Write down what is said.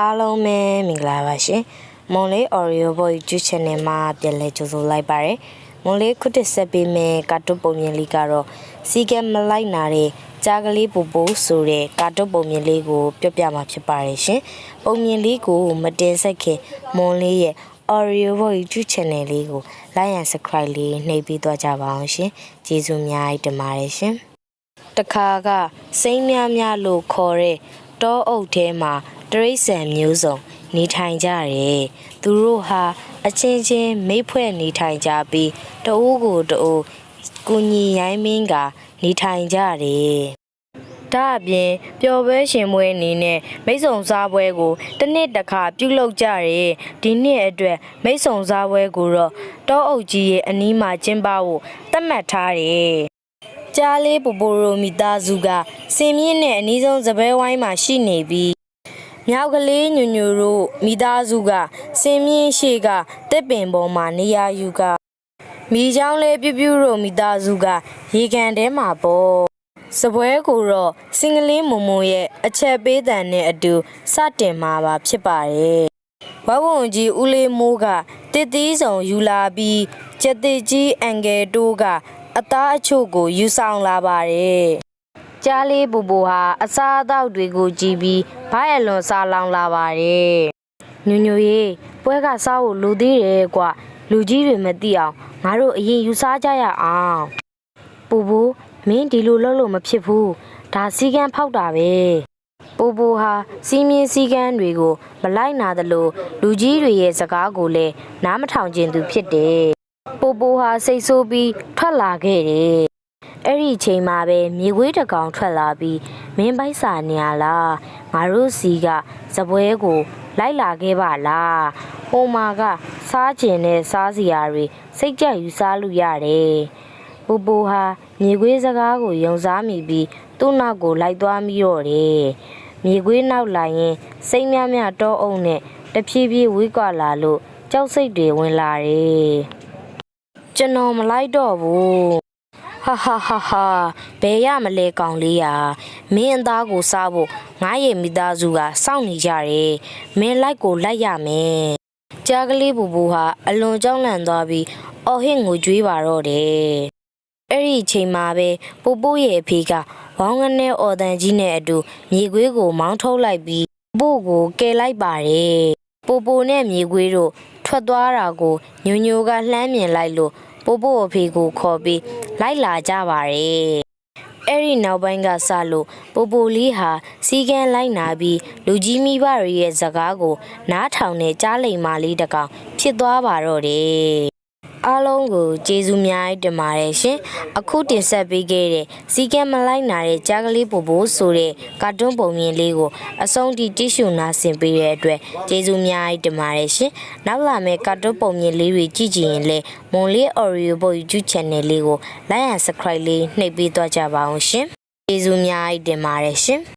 အားလုံးပဲမင်္ဂလာပါရှင်မွန်လေး Oreo Boy YouTube Channel မှာပြန်လည်ကြိုဆိုလိုက်ပါရယ်မွန်လေးခုတစ်ဆက်ပေးမယ်ကာတွန်းပုံမြင်လေးကတော့စီကံမလိုက်နာတဲ့ကြားကလေးပူပူဆိုတဲ့ကာတွန်းပုံမြင်လေးကိုပြပြမှာဖြစ်ပါတယ်ရှင်ပုံမြင်လေးကိုမတင်ဆက်ခင်မွန်လေးရဲ့ Oreo Boy YouTube Channel လေးကို like and subscribe လေးနှိပ်ပြီးသွားကြပါအောင်ရှင်ကျေးဇူးအများကြီးတင်ပါတယ်ရှင်တခါကစိမ့်များများလို့ခေါ်တဲ့တောအုပ်ထဲမှာ တရိษံမျိုးစုံနေထိုင်ကြတယ်။သူတို့ဟာအချင်းချင်းမိတ်ဖွဲ့နေထိုင်ကြပြီးတအိုးကိုတအိုးကုညီရိုင်းမင်းကနေထိုင်ကြတယ်။ဒါအပြင်ပျော်ပွဲရှင်ပွဲအနေနဲ့မိတ်ဆုံစားပွဲကိုတစ်နှစ်တစ်ခါပြုလုပ်ကြတယ်ဒီနှစ်အတွက်မိတ်ဆုံစားပွဲကိုတော့တောအုပ်ကြီးရဲ့အနီးမှာကျင်းပဖို့သတ်မှတ်ထားတယ်။ကြားလေးပူပူရိုမိသားစုကစင်မြင့်နဲ့အနီးဆုံးစပွဲဝိုင်းမှာရှိနေပြီး မြောက်ကလေးညွညွတို့မိသားစုကစင်မြင့်ရှိကတစ်ပင်ပေါ်မှာနေရာယူကမိချောင်းလေးပြူးပြူးတို့မိသားစုကရေကန်ထဲမှာပေါ့စပွဲကိုတော့စင်ကလေးမုံမုံရဲ့အချက်ပေးတန်နဲ့အတူစတင်မှာပါဖြစ်ပါတယ်ဝဝုံကြီးဦးလေးမိုးကတစ်သီးဆောင်ယူလာပြီးကျက်တိကြီးအန်ဂယ်တိုးကအသားအချို့ကိုယူဆောင်လာပါတယ်။ ကြားလေးပူပူဟာအစားအသောက်တွေကိုကြည့်ပြီးဘိုက်အလွန်စားလောင်လာပါတယ်။ညွညွရေးပွဲကစားဖို့လူသေးတယ်ကွလူကြီးတွေမသိအောင်ငါတို့အရင်ယူစားကြရအောင်။ပူပူမင်းဒီလိုလုပ်လို့မဖြစ်ဘူး။ဒါစီကံဖောက်တာပဲ။ပူပူဟာစီးမြင်စည်းကမ်းတွေကိုမလိုက်နာသလိုလူကြီးတွေရဲ့စကားကိုလည်းနားမထောင်ကျင်သူဖြစ်တယ်။ပူပူဟာစိတ်ဆိုးပြီးထွက်လာခဲ့တယ်။ အဲ့ဒီအချိန်မှာပဲမြေခွေးတစ်ကောင်ထွက်လာပြီးမင်းပိုက်စာနေရလားငါတို့စီကဇပွဲကို လိုက်လာခဲ့ပါလား။ဟိုမာကစားကျင်တဲ့စားစရာတွေစိတ်ကြက်ယူစားလို့ရတယ်။ပူပူဟာမြေခွေးစကားကိုယုံစားမိပြီးသူ့နောက်ကိုလိုက်သွားမိတော့တယ်။မြေခွေးနောက်လာရင်စိတ်များများတောအုပ်နဲ့တဖြည်းဖြည်းဝေးကွာလာလို့ကြောက်စိတ်တွေဝင်လာတယ်။ကျွန်တော်မလိုက်တော့ဘူး။ ဟာဟာဟာဟာဘယ်ရမလဲကောင်လေးရာမင်းအသားကိုစားဖို့ငါ့ရဲ့မိသားစုကစောင့်နေကြတယ်။မင်းလိုက်ကိုလိုက်ရမယ်။ကြားကလေးပူပူဟာအလွန်ကြောက်လန့်သွားပြီးအော်ဟစ်ငိုကြွေးပါတော့တယ်။အဲ့ဒီအချိန်မှာပဲပူပူရဲ့အဖေကဝေါင်းကနေအော်တန်ကြီးနဲ့အတူမြေခွေးကိုမောင်းထုတ်လိုက်ပြီးပူပူကိုကယ်လိုက်ပါတယ်။ပူပူနဲ့မြေခွေးတို့ထွက်သွားတာကိုညိုညိုကလှမ်းမြင်လိုက်လို့ပူပူအဖေကိုခေါ်ပြီး လိုက်လာကြပါတယ်။အဲ့ဒီနောက်ပိုင်းကစလို့ပိုပိုလေးဟာစီကန်းလိုက်နာပြီးလူကြီးမိဘတွေရဲ့ဇကားကို နားထောင်နေကြားလိမ်မာလေးတစ်ကောင်ဖြစ်သွားပါတော့တယ် အားလုံးကိုကျေးဇူးများတင်ပါတယ်ရှင်အခုတင်ဆက်ပေးခဲ့တဲ့စီကန်းမလိုက်နာတဲ့ကြားကလေးပိုပိုဆိုတဲ့ကာတွန်းပုံမြင်လေးကိုအဆုံးထိကြည့်ရှုနာဆင်ပေးတဲ့အတွက်ကျေးဇူးများတင်ပါတယ်ရှင်နောက်လာမယ့်ကာတွန်းပုံမြင်လေးတွေကြည့်ကြည့်ရင်လည်းမွန်လေး Oreo Boy YouTube Channel လေးကို like and subscribe လေးနှိပ်ပေးသွားကြပါအောင်ရှင်ကျေးဇူးများတင်ပါတယ်ရှင်